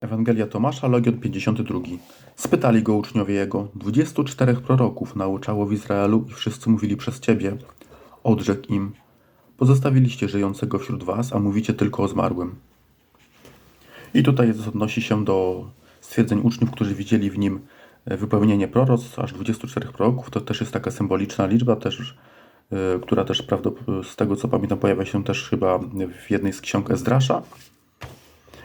Ewangelia Tomasza, Legion 52. Spytali go uczniowie jego, dwudziestu czterech proroków nauczało w Izraelu i wszyscy mówili przez ciebie. Odrzekł im, pozostawiliście żyjącego wśród was, a mówicie tylko o zmarłym. I tutaj odnosi się do stwierdzeń uczniów, którzy widzieli w nim e, wypełnienie proroc, aż 24 proroków. To też jest taka symboliczna liczba, też, e, która też z tego co pamiętam pojawia się też chyba w jednej z ksiąg Ezdrasza.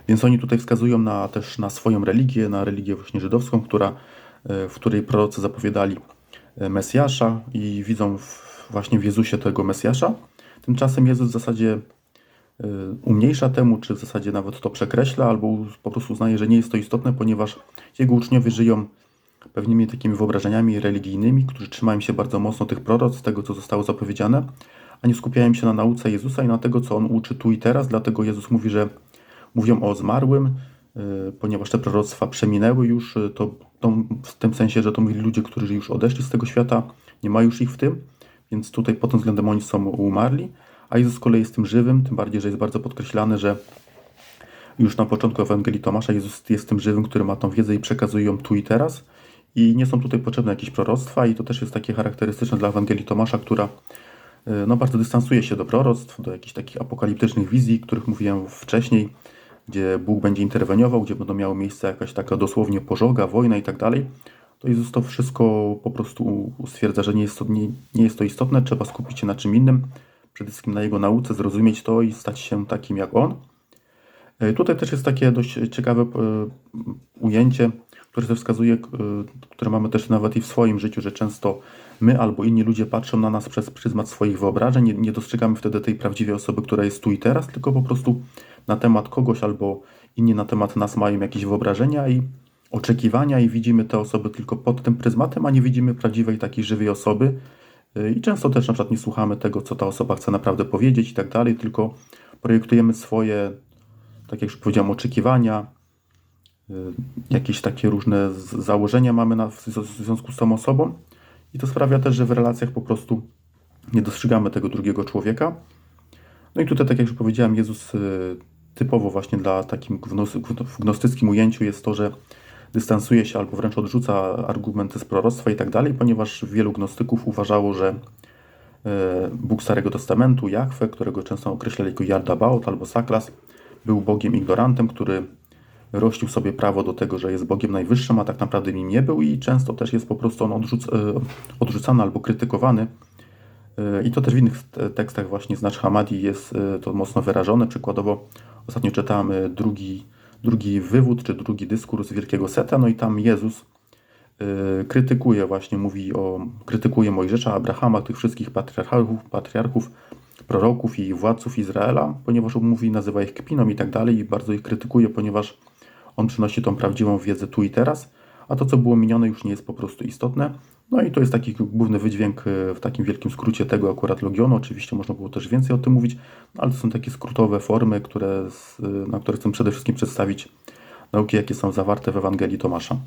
Więc oni tutaj wskazują na, też na swoją religię, na religię właśnie żydowską, która, e, w której prorocy zapowiadali e, Mesjasza i widzą w, właśnie w Jezusie tego Mesjasza. Tymczasem Jezus w zasadzie e, umniejsza temu, czy w zasadzie nawet to przekreśla, albo po prostu uznaje, że nie jest to istotne, ponieważ jego uczniowie żyją pewnymi takimi wyobrażeniami religijnymi, którzy trzymają się bardzo mocno tych proroc, tego co zostało zapowiedziane, a nie skupiają się na nauce Jezusa i na tego, co On uczy tu i teraz. Dlatego Jezus mówi, że mówią o zmarłym, y, ponieważ te proroctwa przeminęły już, y, to, to w tym sensie, że to mówili ludzie, którzy już odeszli z tego świata, nie ma już ich w tym, więc tutaj pod tym względem oni są umarli, a Jezus z kolei jest tym żywym, tym bardziej, że jest bardzo podkreślane, że już na początku Ewangelii Tomasza Jezus jest tym żywym, który ma tą wiedzę i przekazuje ją tu i teraz. I nie są tutaj potrzebne jakieś proroctwa i to też jest takie charakterystyczne dla Ewangelii Tomasza, która y, no, bardzo dystansuje się do proroctw, do jakichś takich apokaliptycznych wizji, których mówiłem wcześniej, gdzie Bóg będzie interweniował, gdzie będą miało miejsce jakaś taka dosłownie pożoga, wojna i tak dalej, to Jezus to wszystko po prostu stwierdza, że nie jest, to, nie, nie jest to istotne, trzeba skupić się na czym innym, przede wszystkim na Jego nauce, zrozumieć to i stać się takim jak On. E, Tutaj też jest takie dość ciekawe e, ujęcie, które wskazuje, e, które mamy też nawet i w swoim życiu, że często my albo inni ludzie patrzą na nas przez pryzmat swoich wyobrażeń, nie, nie dostrzegamy wtedy tej prawdziwej osoby, która jest tu i teraz, tylko po prostu na temat kogoś albo inni na temat nas mają jakieś wyobrażenia i oczekiwania i widzimy te osoby tylko pod tym pryzmatem, a nie widzimy prawdziwej takiej żywej osoby. Y, I często też na przykład nie słuchamy tego, co ta osoba chce naprawdę powiedzieć i tak dalej, tylko projektujemy swoje, tak jak już powiedziałem, oczekiwania, y, jakieś takie różne założenia mamy na, w związku z tą osobą. I to sprawia też, że w relacjach po prostu nie dostrzegamy tego drugiego człowieka. No i tutaj, tak jak już powiedziałem, Jezus y, typowo właśnie dla takim w gnostyckim ujęciu jest to, że dystansuje się albo wręcz odrzuca argumenty z proroctwa i tak dalej, ponieważ wielu gnostyków uważało, że e, Bóg Starego Testamentu, Jahwe, którego często określali jako Yardabaot albo Saklas, był Bogiem ignorantem, który rościł sobie prawo do tego, że jest Bogiem najwyższym, a tak naprawdę nim nie był i często też jest po prostu on odrzuc- e, odrzucany albo krytykowany. E, I to też w innych te- tekstach właśnie z Nasz Hamadi jest to mocno wyrażone. Przykładowo ostatnio czytałem e, drugi, drugi wywód, czy drugi dyskurs Wielkiego Seta, no i tam Jezus e, krytykuje właśnie, mówi o, krytykuje Mojżesza, Abrahama, tych wszystkich patriarchów, patriarchów, proroków i władców Izraela, ponieważ on mówi, nazywa ich kpiną i tak dalej i bardzo ich krytykuje, ponieważ on przynosi tą prawdziwą wiedzę tu i teraz, a to, co było minione, już nie jest po prostu istotne. No i to jest taki główny wydźwięk e, w takim wielkim skrócie tego akurat Logionu. Oczywiście można było też więcej o tym mówić, ale to są takie skrótowe formy, które, z- na które chcę przede wszystkim przedstawić nauki, jakie są zawarte w Ewangelii Tomasza.